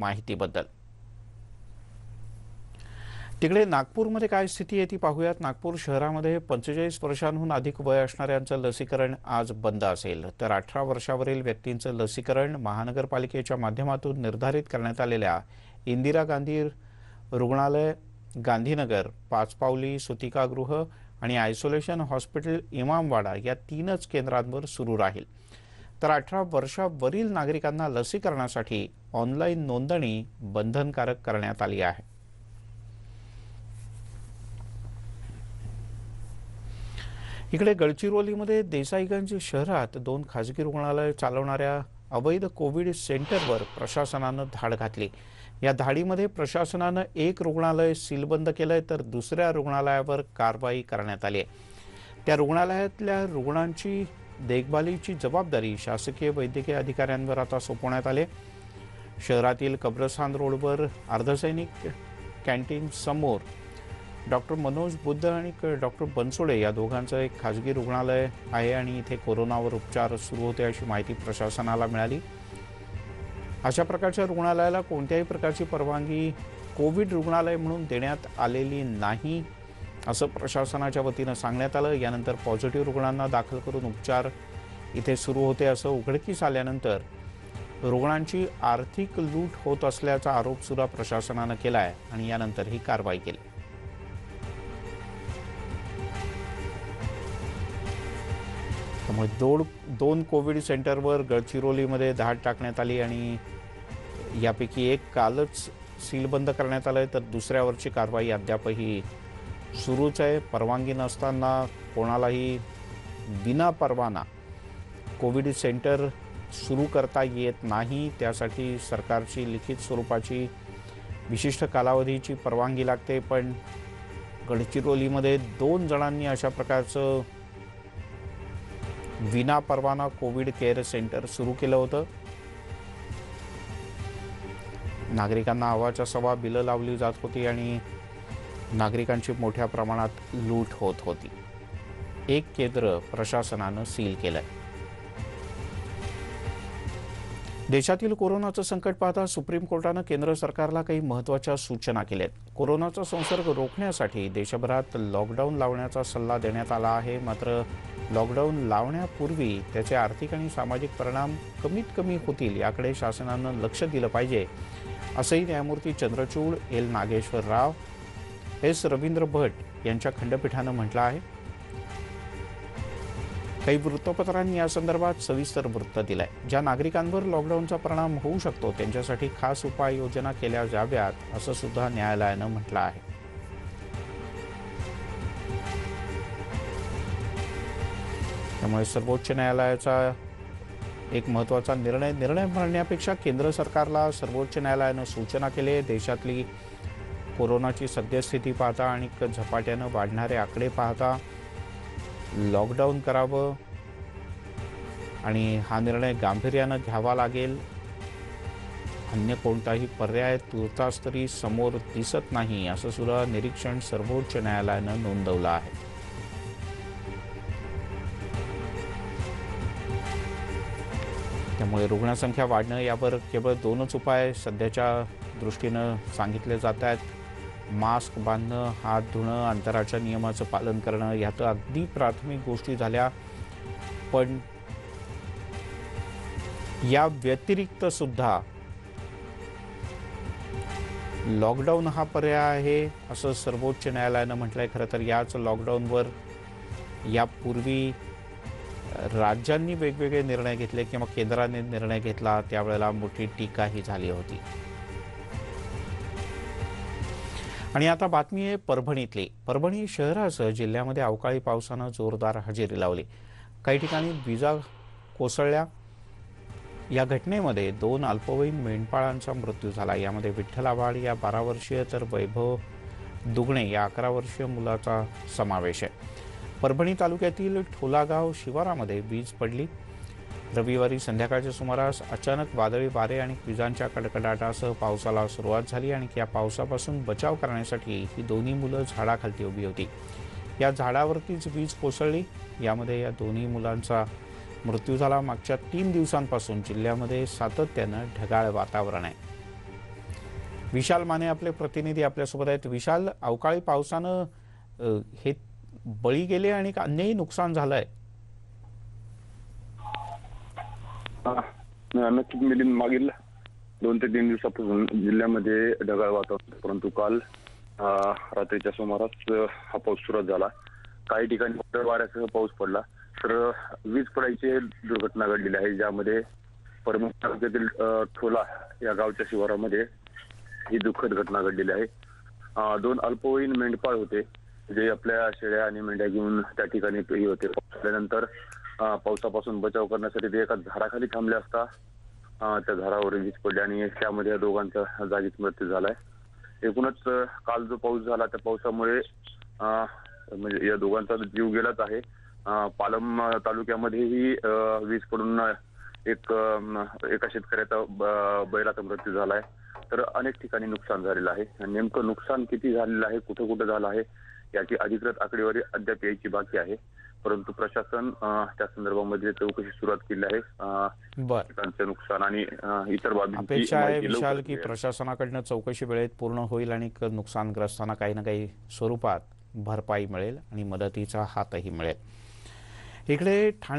माहितीबद्दल. तिकडे नागपूरमध्ये काय स्थिती आहे ती पाहूयात. नागपूर शहरामध्ये पंचेचाळीस वर्षांहून अधिक वय असणाऱ्यांचं लसीकरण आज बंद असेल. तर अठरा वर्षावरील व्यक्तींचं लसीकरण महानगरपालिकेच्या माध्यमातून निर्धारित करण्यात आलेल्या इंदिरा गांधी रुग्णालय गांधीनगर पाचपावली सुतिकागृह आणि आयसोलेशन हॉस्पिटल इमामवाडा या तीनच केंद्रांवर सुरू राहील. तर अठरा वर्षावरील नागरिकांना लसीकरणासाठी ऑनलाईन नोंदणी बंधनकारक करण्यात आली आहे. इकडे गडचिरोलीमध्ये देसाईगंज शहरात दोन खाजगी रुग्णालय चालवणाऱ्या अवैध कोविड सेंटरवर प्रशासनानं धाड घातली. या धाडीमध्ये प्रशासनानं एक रुग्णालय सीलबंद केलंय तर दुसऱ्या रुग्णालयावर कारवाई करण्यात आली आहे. त्या रुग्णालयातल्या रुग्णांची देखभालीची जबाबदारी शासकीय वैद्यकीय अधिकाऱ्यांवर आता सोपवण्यात आले शहरातील कब्रस्थान रोडवर अर्धसैनिक कॅन्टीन समोर डॉक्टर मनोज बुद्ध आणि क- डॉक्टर बनसोडे या दोघांचं एक खाजगी रुग्णालय आहे आणि इथे कोरोनावर उपचार सुरू होते अशी माहिती प्रशासनाला मिळाली. अशा प्रकारच्या रुग्णालयाला कोणत्याही प्रकारची परवानगी कोविड रुग्णालय म्हणून देण्यात आलेली नाही. असं प्रशासनाच्या वतीनं सांगण्यात आलं. यानंतर पॉझिटिव्ह रुग्णांना दाखल करून उपचार इथे सुरू होते असं उघडकीस आल्यानंतर रुग्णांची आर्थिक लूट होत असल्याचा आरोप सुद्धा प्रशासनानं केला आहे आणि यानंतर ही कारवाई केली. त्यामुळे दोन दोन कोविड सेंटरवर गडचिरोलीमध्ये धाड टाकण्यात आली आणि यापैकी एक कालच सीलबंद करण्यात आलं आहे तर दुसऱ्यावरची कारवाई अद्यापही सुरूच आहे. परवानगी नसताना कोणालाही विना परवाना कोविड सेंटर सुरू करता येत नाही. त्यासाठी सरकारची लिखित स्वरूपाची विशिष्ट कालावधीची परवानगी लागते. पण गडचिरोलीमध्ये दोन जणांनी अशा प्रकारचं विना परवाना कोविड केअर सेंटर सुरू केलं होतं. नागरिकांना आवाच्या सवा बिलं लावली जात होती आणि नागरिकांची मोठ्या प्रमाणात लूट होत होती. एक केंद्र प्रशासनानं सील केलंय. देशातील कोरोनाचं संकट पाहता सुप्रीम कोर्टानं केंद्र सरकारला काही महत्त्वाच्या सूचना केल्या आहेत कोरोनाचा संसर्ग रोखण्यासाठी देशभरात लॉकडाऊन लावण्याचा सल्ला देण्यात आला आहे. मात्र लॉकडाऊन लावण्यापूर्वी त्याचे आर्थिक आणि सामाजिक परिणाम कमीत कमी होतील याकडे शासनानं लक्ष दिलं पाहिजे असंही न्यायमूर्ती चंद्रचूड एल नागेश्वर राव हेच रवींद्र भट यांच्या खंडपीठानं म्हटलं आहे. काही वृत्तपत्रांनी या संदर्भात सविस्तर वृत्त दिलंय. ज्या नागरिकांवर लॉकडाऊनचा परिणाम होऊ शकतो त्यांच्यासाठी खास उपाययोजना केल्या जाव्यात असं सुद्धा न्यायालयानं म्हटलं आहे. त्यामुळे सर्वोच्च न्यायालयाचा एक महत्त्वाचा निर्णय निर्णय म्हणण्यापेक्षा केंद्र सरकारला सर्वोच्च न्यायालयानं सूचना केली देशातली कोरोनाची सद्यस्थिती पाहता आणि क- झपाट्यानं वाढणारे आकडे पाहता लॉकडाऊन करावं आणि हा निर्णय गांभीर्यानं घ्यावा लागेल. अन्य कोणताही पर्याय तुर्तास तरी समोर दिसत नाही असं सुद्धा निरीक्षण सर्वोच्च न्यायालयानं नोंदवलं आहे. त्यामुळे रुग्णसंख्या वाढणं यावर केवळ दोनच उपाय सध्याच्या दृष्टीनं सांगितले जात आहेत. मास्क बांधणं हात धुणं अंतराच्या नियमाचं पालन करणं ह्या तर अगदी प्राथमिक गोष्टी झाल्या. पण या व्यतिरिक्त सुद्धा लॉकडाऊन हा पर्याय आहे असं सर्वोच्च न्यायालयानं म्हटलंय. खरं तर याच लॉकडाऊनवर यापूर्वी राज्यांनी वेगवेगळे निर्णय घेतले किंवा केंद्राने निर्णय घेतला त्यावेळेला मोठी टीकाही झाली होती. आणि आता बातमी आहे परभणीतली. परभणी शहरासह जिल्ह्यामध्ये अवकाळी पावसानं जोरदार हजेरी लावली. काही ठिकाणी विजा कोसळल्या. या घटनेमध्ये दोन अल्पवयीन मेंढपाळांचा मृत्यू झाला. यामध्ये विठ्ठल आव्हाड या बारा वर्षीय तर वैभव दुगणे या अकरा वर्षीय मुलाचा समावेश आहे. परभणी तालुक्यातील ठोलागाव शिवारामध्ये वीज पडली. रविवारी संध्याकाळच्या सुमारास अचानक वादळी वारे आणि विजांच्या कडकडाटासह पावसाला सुरुवात झाली आणि या पावसापासून बचाव करण्यासाठी ही दोन्ही मुलं झाडाखालती उभी होती. या झाडावरतीच वीज कोसळली. यामध्ये या दोन्ही मुलांचा मृत्यू झाला. मागच्या तीन दिवसांपासून जिल्ह्यामध्ये सातत्यानं ढगाळ वातावरण आहे. विशाल माने आपले प्रतिनिधी आपल्यासोबत आहेत. विशाल अवकाळी पावसानं हे बळी गेले आणि अन्यही नुकसान झालं आहे नक्कीच मिलिंद मागील दोन ते तीन दिवसापासून जिल्ह्यामध्ये ढगाळ वातावरण परंतु काल रात्रीच्या सुमारास हा पाऊस सुरुवात झाला. काही ठिकाणी वादळ वाऱ्यासह पाऊस पडला. तर वीज पडायची दुर्घटना घडलेली आहे ज्यामध्ये परमूर तालुक्यातील ठोला या गावच्या शिवारामध्ये ही दुःखद घटना घडलेली आहे. दोन अल्पवयीन मेंढपाळ होते. जे आपल्या शेळ्या आणि मेंढ्या घेऊन त्या ठिकाणी होते. पाऊस आल्यानंतर पावसापासून बचाव करण्यासाठी ते एका झाडाखाली थांबले असता त्या झाडावर वीज पडली आणि त्यामध्ये या दोघांचा जागीच मृत्यू झालाय. एकूणच काल जो पाऊस झाला त्या पावसामुळे म्हणजे या दोघांचा जीव गेलाच आहे. पालम तालुक्यामध्येही वीज पडून एक एका शेतकऱ्याचा ब- बैलाचा मृत्यू झालाय. तर अनेक ठिकाणी नुकसान झालेलं आहे. नेमकं नुकसान किती झालेलं आहे कुठं कुठं झालं आहे याची अधिकृत आकडेवारी अद्याप यायची बाकी आहे. परंतु प्रशासन त्या संदर्भामध्ये चौकशी सुरुवात केली आहे. बर. पिकांचं नुकसान आणि इतर बाबींची अपेक्षा आहे विशाल की. प्रशासनाकडनं चौकशी वेळेत पूर्ण होईल आणि नुकसानग्रस्तांना काही ना काही स्वरूपात भरपाई मिळेल आणि मदतीचा हातही मिळेल. इकडे ठाणे